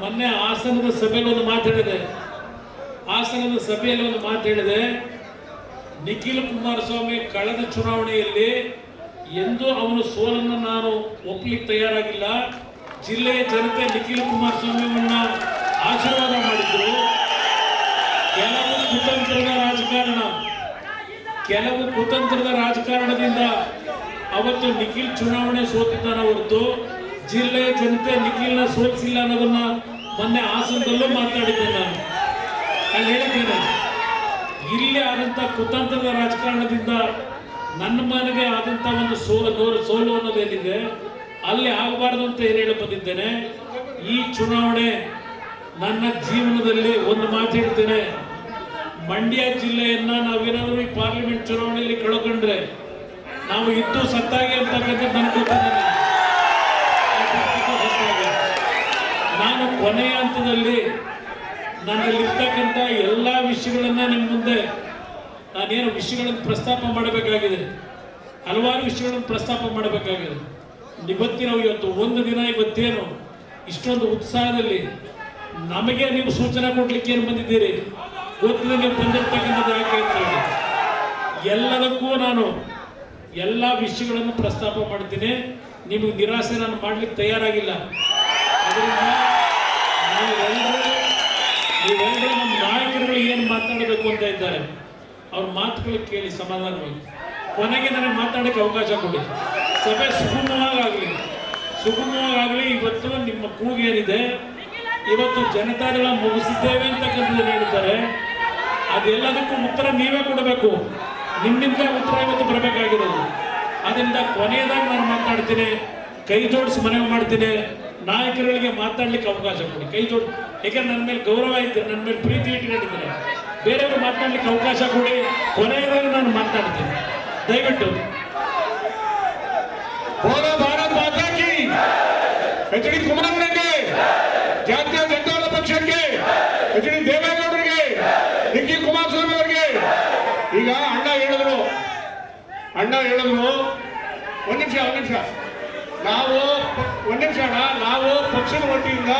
ಮೊನ್ನೆ ಹಾಸನದ ಸಭೆಯಲ್ಲಿ ಒಂದು ಮಾತು ಹೇಳಿದೆ. ಹಾಸನದ ಸಭೆಯಲ್ಲಿ ಒಂದು ಹೇಳಿದೆ. ನಿಖಿಲ್ ಕುಮಾರಸ್ವಾಮಿ ಕಳೆದ ಚುನಾವಣೆಯಲ್ಲಿ ಎಂದು ಅವನು ಸೋಲನ್ನು ನಾನು ಒಪ್ಪಲಿಕ್ಕೆ ತಯಾರಾಗಿಲ್ಲ. ಜಿಲ್ಲೆಯ ಜನತೆ ನಿಖಿಲ್ ಕುಮಾರಸ್ವಾಮಿಯವನ್ನ ಆಶೀರ್ವಾದ ಮಾಡಿದ್ರು. ಕೆಲವು ಕುತಂತ್ರದ ರಾಜಕಾರಣ, ಕೆಲವು ಕುತಂತ್ರದ ರಾಜಕಾರಣದಿಂದ ಅವತ್ತು ನಿಖಿಲ್ ಚುನಾವಣೆ ಸೋತಿದ್ದಾನ ಹೊರತು ಜಿಲ್ಲೆಯ ಜನತೆ ನಿಖಿಲ್ನ ಸೋಲಿಸಿಲ್ಲ ಅನ್ನೋದನ್ನ ಮೊನ್ನೆ ಹಾಸನದಲ್ಲೂ ಮಾತಾಡಿದ್ದೆ ನಾನು. ನಾನು ಹೇಳಿದ್ದೇನೆ ಇಲ್ಲಿ ಆದಂಥ ಕುತಂತ್ರದ ರಾಜಕಾರಣದಿಂದ ನನ್ನ ಮನೆಗೆ ಆದಂಥ ಒಂದು ಸೋಲು ನೋರು ಸೋಲು ಅನ್ನೋದೇನಿದೆ ಅಲ್ಲಿ ಆಗಬಾರ್ದು ಅಂತ ಏನು ಹೇಳಿ ಬಂದಿದ್ದೇನೆ? ಈ ಚುನಾವಣೆ ನನ್ನ ಜೀವನದಲ್ಲಿ ಒಂದು ಮಾತು ಹೇಳ್ತೇನೆ. ಮಂಡ್ಯ ಜಿಲ್ಲೆಯನ್ನ ನಾವೇನಾದರೂ ಈ ಪಾರ್ಲಿಮೆಂಟ್ ಚುನಾವಣೆಯಲ್ಲಿ ಕಳ್ಕೊಂಡ್ರೆ ನಾವು ಇದ್ದು ಸತ್ತಾಗಿ ಅಂತಕ್ಕಂಥದ್ದು ನನಗೆ ಗೊತ್ತಿದೆ ಕೊನೆಯ ಹಂತದಲ್ಲಿ ನನ್ನಲ್ಲಿರ್ತಕ್ಕಂಥ ಎಲ್ಲ ವಿಷಯಗಳನ್ನ ನಿಮ್ಮ ಮುಂದೆ ನಾನೇನು ವಿಷಯಗಳನ್ನು ಪ್ರಸ್ತಾಪ ಮಾಡಬೇಕಾಗಿದೆ, ಹಲವಾರು ವಿಷಯಗಳನ್ನು ಪ್ರಸ್ತಾಪ ಮಾಡಬೇಕಾಗಿದೆ. ಇವತ್ತಿನ ಇವತ್ತು ಒಂದು ದಿನ ಇವತ್ತೇನು ಇಷ್ಟೊಂದು ಉತ್ಸಾಹದಲ್ಲಿ ನಮಗೆ ನೀವು ಸೂಚನೆ ಕೊಡ್ಲಿಕ್ಕೆ ಏನು ಬಂದಿದ್ದೀರಿ? ಗೊತ್ತಿದೆ ನೀವು ಬಂದಿರ್ತಕ್ಕಂಥದ್ದು ಯಾಕೆ ಅಂತ ಹೇಳಿ. ಎಲ್ಲದಕ್ಕೂ ನಾನು ಎಲ್ಲ ವಿಷಯಗಳನ್ನು ಪ್ರಸ್ತಾಪ ಮಾಡ್ತೀನಿ. ನಿಮಗೆ ನಿರಾಸೆ ನಾನು ಮಾಡ್ಲಿಕ್ಕೆ ತಯಾರಾಗಿಲ್ಲ. ಅದರಿಂದ ನೀವೆಲ್ಲರೂ ನಮ್ಮ ನಾಯಕರುಗಳು ಏನು ಮಾತಾಡಬೇಕು ಅಂತ ಇದ್ದಾರೆ. ಅವ್ರ ಮಾತುಗಳು ಕೇಳಿ ಸಮಾಧಾನವಾಗಿ ಕೊನೆಗೆ ನನಗೆ ಮಾತಾಡೋಕ್ಕೆ ಅವಕಾಶ ಕೊಡಿ. ಸಭೆ ಸುಗಮವಾಗಲಿ ಸುಗಮವಾಗಲಿ ಇವತ್ತು ನಿಮ್ಮ ಕೂಗೇನಿದೆ ಇವತ್ತು ಜನತಾದಳ ಮುಗಿಸಿದ್ದೇವೆ ಅಂತಕ್ಕಂಥದ್ದು ಹೇಳ್ತಾರೆ ಅದೆಲ್ಲದಕ್ಕೂ ಉತ್ತರ ನೀವೇ ಕೊಡಬೇಕು. ನಿಮ್ಮಿಂದ ಉತ್ತರ ಇವತ್ತು ಬರಬೇಕಾಗಿರೋದು ಅದರಿಂದ ಕೊನೆಯದಾಗಿ ನಾನು ಮಾತಾಡ್ತೀನಿ. ಕೈ ಜೋಡಿಸಿ ಮನವಿ ಮಾಡ್ತೀನಿ. ನಾಯಕರುಗಳಿಗೆ ಮಾತಾಡ್ಲಿಕ್ಕೆ ಅವಕಾಶ ಕೊಡಿ. ಕೈ ಜೋಡಿ. ಯಾಕಂದ್ರೆ ನನ್ನ ಮೇಲೆ ಗೌರವ ಇದ್ದಾರೆ ನನ್ನ ಮೇಲೆ ಪ್ರೀತಿ ಇಟ್ಕೊಂಡಿದ್ದಾರೆ? ಬೇರೆಯವರು ಮಾತಾಡ್ಲಿಕ್ಕೆ ಅವಕಾಶ ಕೊಡಿ. ಕೊನೆಯದಾಗ ನಾನು ಮಾತಾಡ್ತೀನಿ. ದಯವಿಟ್ಟು. ಭಾರತ್ ಮಾತಾಡಿ ಎಚ್ ಡಿ ಕುಮಾರಣ್ಣಗೆ ಜಾತೀಯ ಜನತಾದಳ ಪಕ್ಷಕ್ಕೆ. H D ದೇವೇಗೌಡರಿಗೆ. ಕುಮಾರ್ ಕುಮಾರಸ್ವಾಮಿ ಅವರಿಗೆ. ಈಗ ಅಣ್ಣ ಹೇಳಿದ್ರು. ಅಣ್ಣ ಹೇಳಿದ್ರು. ಒಂದ್ ನಿಮಿಷ ಒಂದ್ ನಿಮಿಷ. ನಾವು ಒಂದೇ ನಿಮಿಷ ನಾವು ಪಕ್ಷದ ವತಿಯಿಂದ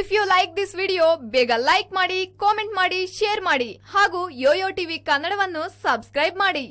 if you like this video ಬೇಗ ಲೈಕ್ ಮಾಡಿ ಕಾಮೆಂಟ್ ಮಾಡಿ ಶೇರ್ ಮಾಡಿ ಹಾಗೂ ಯೋಯೋ ಟಿವಿ ಕನ್ನಡವನ್ನು ಸಬ್ಸ್ಕ್ರೈಬ್ ಮಾಡಿ.